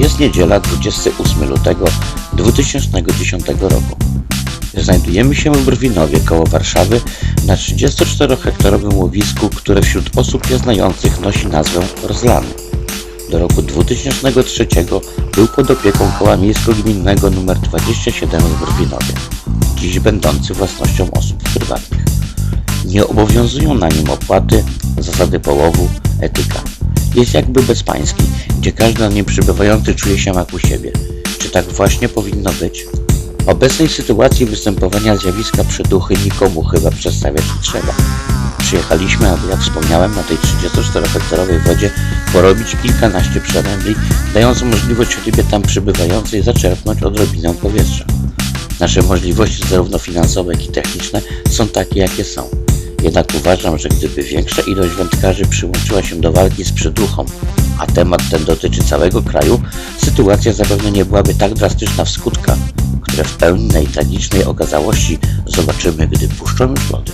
Jest niedziela 28 lutego 2010 roku. Znajdujemy się w Brwinowie koło Warszawy na 34-hektarowym łowisku, które wśród osób nieznających nosi nazwę Rozlany. Do roku 2003 był pod opieką koła miejsko-gminnego nr 27 w Brwinowie, dziś będący własnością osób prywatnych. Nie obowiązują na nim opłaty, zasady połowu, etyka. Jest jakby bezpański, gdzie każdy na nim przybywający czuje się jak u siebie. Czy tak właśnie powinno być? W obecnej sytuacji występowania zjawiska przeduchy nikomu chyba przedstawiać nie trzeba. Przyjechaliśmy, aby jak wspomniałem, na tej 34-hektarowej wodzie porobić kilkanaście przerębli, dając możliwość osobie tam przybywającej zaczerpnąć odrobinę powietrza. Nasze możliwości zarówno finansowe, jak i techniczne są takie, jakie są. Jednak uważam, że gdyby większa ilość wędkarzy przyłączyła się do walki z przyduchą, a temat ten dotyczy całego kraju, sytuacja zapewne nie byłaby tak drastyczna w skutkach, które w pełnej tragicznej okazałości zobaczymy, gdy puszczą już lody.